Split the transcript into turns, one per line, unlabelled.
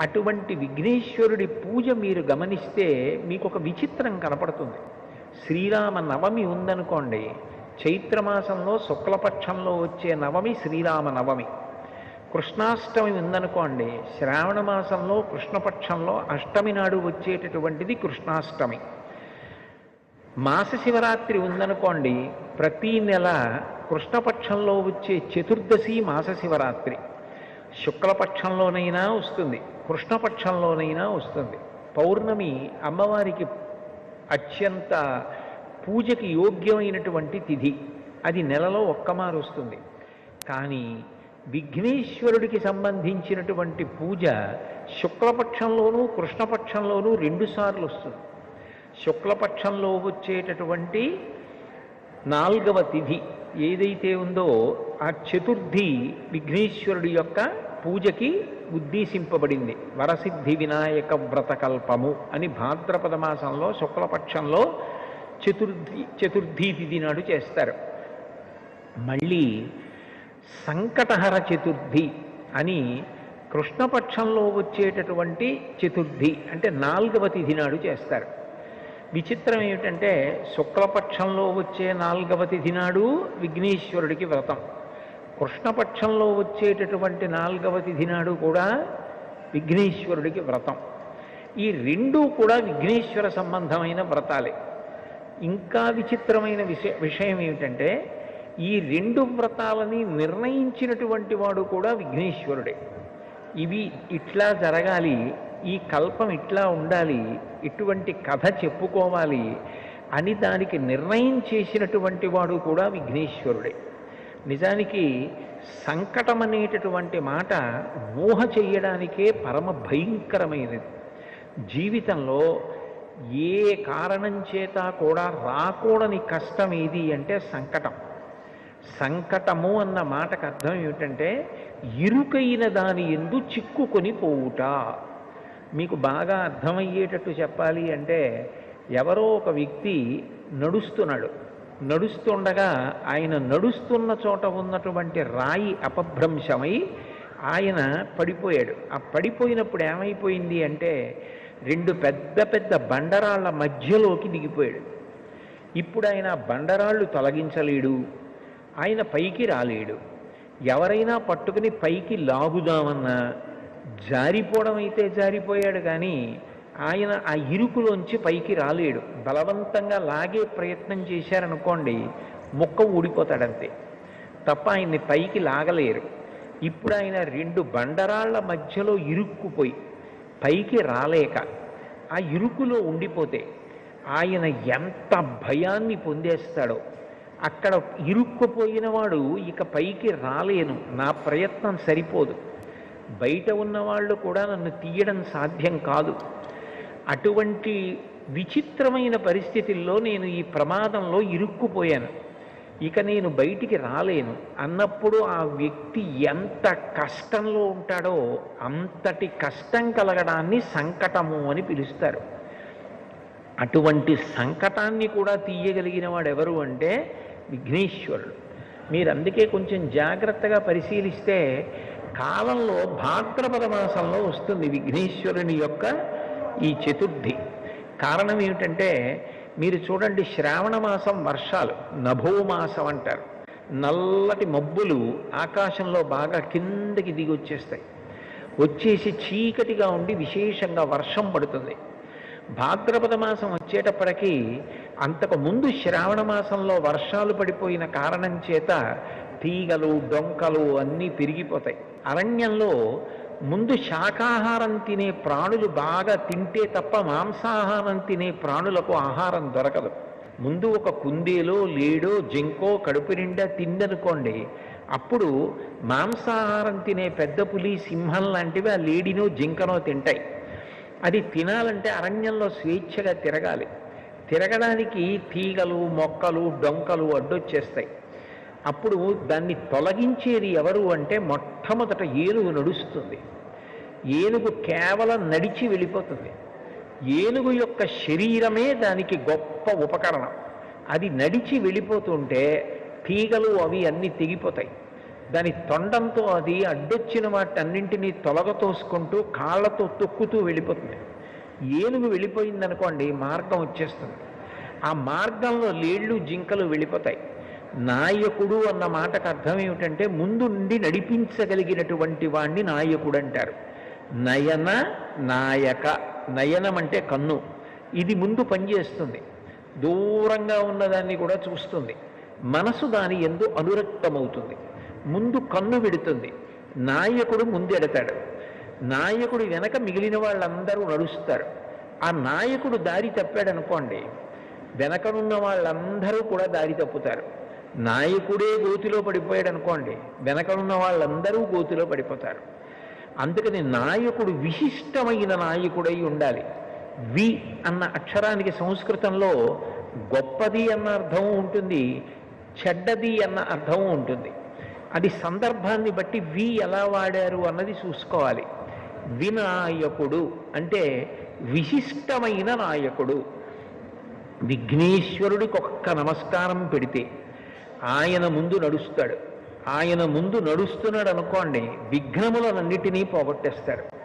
అటువంటి విఘ్నేశ్వరుడి పూజ మీరు గమనిస్తే మీకు ఒక విచిత్రం కనపడుతుంది. శ్రీరామ నవమి ఉందనుకోండి చైత్రమాసంలో శుక్లపక్షంలో వచ్చే నవమి శ్రీరామ నవమి. కృష్ణాష్టమి ఉందనుకోండి శ్రావణ మాసంలో కృష్ణపక్షంలో అష్టమి నాడు వచ్చేటటువంటిది కృష్ణాష్టమి. మాస శివరాత్రి ఉందనుకోండి ప్రతి నెల కృష్ణపక్షంలో వచ్చే చతుర్దశి మాస శివరాత్రి. శుక్లపక్షంలోనైనా వస్తుంది. కృష్ణపక్షంలోనైనా వస్తుంది. పౌర్ణమి అమ్మవారికి అత్యంత పూజకి యోగ్యమైనటువంటి తిథి. అది నెలలో ఒక్కమారు వస్తుంది. కానీ విఘ్నేశ్వరుడికి సంబంధించినటువంటి పూజ శుక్లపక్షంలోనూ కృష్ణపక్షంలోనూ రెండుసార్లు వస్తుంది. శుక్లపక్షంలో వచ్చేటటువంటి నాల్గవ తిథి ఏదైతే ఉందో ఆ చతుర్థి విఘ్నేశ్వరుడి యొక్క పూజకి ఉద్దేశింపబడింది. వరసిద్ధి వినాయక వ్రతకల్పము అని భాద్రపద మాసంలో శుక్లపక్షంలో చతుర్థి చతుర్థి తిథి నాడు చేస్తారు. మళ్ళీ సంకటహర చతుర్థి అని కృష్ణపక్షంలో వచ్చేటటువంటి చతుర్థి అంటే నాలుగవ తిథి నాడు చేస్తారు. విచిత్రం ఏమిటంటే శుక్లపక్షంలో వచ్చే నాలుగవ తిథి నాడు విఘ్నేశ్వరుడికి వ్రతం. కృష్ణపక్షంలో వచ్చేటటువంటి నాలుగవ తిథి నాడు కూడా విఘ్నేశ్వరుడికి వ్రతం. ఈ రెండూ కూడా విఘ్నేశ్వర సంబంధమైన వ్రతాలే. ఇంకా విచిత్రమైన విషయ విషయం ఏమిటంటే ఈ రెండు వ్రతాలని నిర్ణయించినటువంటి వాడు కూడా విఘ్నేశ్వరుడే. ఇవి ఇట్లా జరగాలి ఈ కల్పం ఇట్లా ఉండాలి ఇటువంటి కథ చెప్పుకోవాలి అని దానికి నిర్ణయం చేసినటువంటి వాడు కూడా విఘ్నేశ్వరుడే. నిజానికి సంకటం అనేటటువంటి మాట ఊహ చెయ్యడానికే పరమ భయంకరమైనది. జీవితంలో ఏ కారణం చేత కూడా రాకూడని కష్టం ఏది అంటే సంకటం. సంకటము అన్న మాటకు అర్థం ఏమిటంటే ఇరుకైన దాని ఎందు చిక్కుకొని పోవుట. మీకు బాగా అర్థమయ్యేటట్టు చెప్పాలి అంటే ఎవరో ఒక వ్యక్తి నడుస్తున్నాడు. నడుస్తుండగా ఆయన నడుస్తున్న చోట ఉన్నటువంటి రాయి అపభ్రంశమై ఆయన పడిపోయాడు. ఆ పడిపోయినప్పుడు ఏమైపోయింది అంటే రెండు పెద్ద పెద్ద బండరాళ్ళ మధ్యలోకి దిగిపోయాడు. ఇప్పుడు ఆయన బండరాళ్ళు తొలగించలేడు. ఆయన పైకి రాలేడు. ఎవరైనా పట్టుకుని పైకి లాగుదామన్నా జారిపోవడం అయితే జారిపోయాడు కానీ ఆయన ఆ ఇరుకులోంచి పైకి రాలేడు. బలవంతంగా లాగే ప్రయత్నం చేశారనుకోండి ముక్క ఊడిపోతాడంతే. తప్ప ఆయన్ని పైకి లాగలేరు. ఇప్పుడు ఆయన రెండు బండరాళ్ళ మధ్యలో ఇరుక్కుపోయి పైకి రాలేక ఆ ఇరుకులో ఉండిపోతే ఆయన ఎంత భయాన్ని పొందేస్తాడో. అక్కడ ఇరుక్కుపోయిన వాడు ఇక పైకి రాలేను. నా ప్రయత్నం సరిపోదు. బయట ఉన్నవాళ్ళు కూడా నన్ను తీయడం సాధ్యం కాదు. అటువంటి విచిత్రమైన పరిస్థితుల్లో నేను ఈ ప్రమాదంలో ఇరుక్కుపోయాను. ఇక నేను బయటికి రాలేను. అన్నప్పుడు ఆ వ్యక్తి ఎంత కష్టంలో ఉంటాడో అంతటి కష్టం కలగడాన్ని సంకటము అని పిలుస్తారు. అటువంటి సంకటాన్ని కూడా తీయగలిగిన వాడు ఎవరు అంటే విఘ్నేశ్వరుడు. మీరు అందుకే కొంచెం జాగ్రత్తగా పరిశీలిస్తే కాలంలో భాద్రపద మాసంలో వస్తుంది విఘ్నేశ్వరుని యొక్క ఈ చతుర్థి. కారణం ఏమిటంటే మీరు చూడండి శ్రావణ మాసం వర్షాలు నభోమాసం అంటారు. నల్లటి మబ్బులు ఆకాశంలో బాగా కిందకి దిగి వచ్చేస్తాయి వచ్చేసి చీకటిగా ఉండి విశేషంగా వర్షం పడుతుంది. భాద్రపద మాసం వచ్చేటప్పటికీ అంతకు ముందు శ్రావణ మాసంలో వర్షాలు పడిపోయిన కారణం చేత తీగలు డొంకలు అన్నీ పెరిగిపోతాయి. అరణ్యంలో ముందు శాకాహారం తినే ప్రాణులు బాగా తింటే తప్ప మాంసాహారం తినే ప్రాణులకు ఆహారం దొరకదు. ముందు ఒక కుందేలో లేడో జింకో కడుపు నిండా తిందనుకోండి అప్పుడు మాంసాహారం తినే పెద్ద పులి సింహం లాంటివి ఆ లేడినో జింకనో తింటాయి. అది తినాలంటే అరణ్యంలో స్వేచ్ఛగా తిరగాలి. తిరగడానికి తీగలు మొక్కలు డొంకలు అడ్డొచ్చేస్తాయి. అప్పుడు దాన్ని తొలగించేది ఎవరు అంటే మొట్టమొదట ఏనుగు నడుస్తుంది. ఏనుగు కేవలం నడిచి వెళ్ళిపోతుంది. ఏనుగు యొక్క శరీరమే దానికి గొప్ప ఉపకరణం. అది నడిచి వెళ్ళిపోతుంటే తీగలు అవి అన్నీ తెగిపోతాయి. దాని తొండంతో అది అడ్డొచ్చిన వాటన్నింటినీ తొలగతోసుకుంటూ కాళ్ళతో తొక్కుతూ వెళ్ళిపోతుంది. ఏనుగు వెళ్ళిపోయిందనుకోండి మార్గం వచ్చేస్తుంది. ఆ మార్గంలో లేళ్ళు జింకలు వెళ్ళిపోతాయి. నాయకుడు అన్న మాటకు అర్థం ఏమిటంటే ముందుండి నడిపించగలిగినటువంటి వాణ్ణి నాయకుడు అంటారు. నయన నాయక. నయనం అంటే కన్ను. ఇది ముందు పనిచేస్తుంది. దూరంగా ఉన్నదాన్ని కూడా చూస్తుంది. మనసు దాని ఎందు అనురక్తమవుతుంది. ముందు కన్ను విడుతుంది. నాయకుడు ముందెడతాడు. నాయకుడు వెనక మిగిలిన వాళ్ళందరూ నడుస్తారు. ఆ నాయకుడు దారి తప్పాడనుకోండి వెనకనున్న వాళ్ళందరూ కూడా దారి తప్పుతారు. నాయకుడే గోతిలో పడిపోయాడు అనుకోండి వెనకనున్న వాళ్ళందరూ గోతిలో పడిపోతారు. అందుకని నాయకుడు విశిష్టమైన నాయకుడై ఉండాలి. వి అన్న అక్షరానికి సంస్కృతంలో గొప్పది అన్న అర్థం ఉంటుంది చెడ్డది అన్న అర్థం ఉంటుంది. అది సందర్భాన్ని బట్టి వి ఎలా వాడారు అన్నది చూసుకోవాలి. వినాయకుడు అంటే విశిష్టమైన నాయకుడు. విఘ్నేశ్వరుడికి ఒక్క నమస్కారం పెడితే ఆయన ముందు నడుస్తాడు. ఆయన ముందు నడుస్తున్నాడు అనుకోండి విఘ్నములనన్నిటినీ పోగొట్టేస్తాడు.